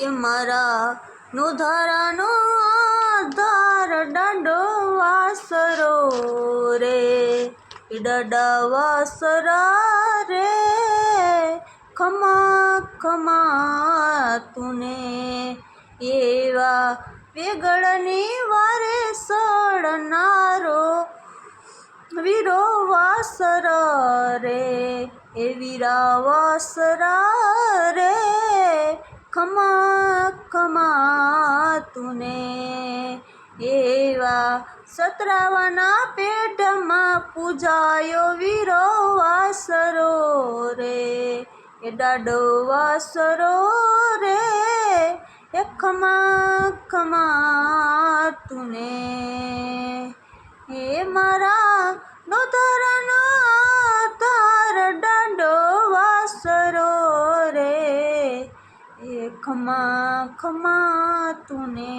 એ મારા નોધારાનો આધાર દાંડો વાસરો રે. ડાડા વાસરા રે. ખમા ખમા તુને એવા વેગળની વારે સળનારો વીરો વાસર રે. એ વીરા વાસરા રે. ખમા તુને એવા સતરાવાના પેટમાં પૂજાયો વીરો વાસરો રે. એ ડાડો વાસરો રે. એ ખમા ખમા તુને. એ મારા નોતરાનો ખમા ખમા તુને